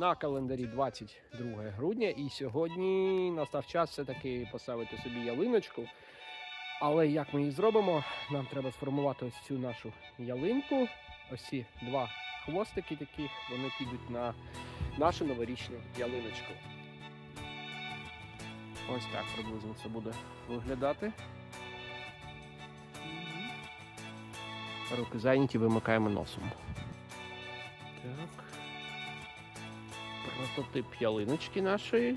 На календарі 22 грудня, і сьогодні настав час все-таки поставити собі ялиночку. Але як ми її зробимо? Нам треба сформувати ось цю нашу ялинку. Ось ці два хвостики таких, вони підуть на нашу новорічну ялиночку. Ось так приблизно це буде виглядати. Руки зайняті, вимикаємо носом. Прототип ялиночки нашої.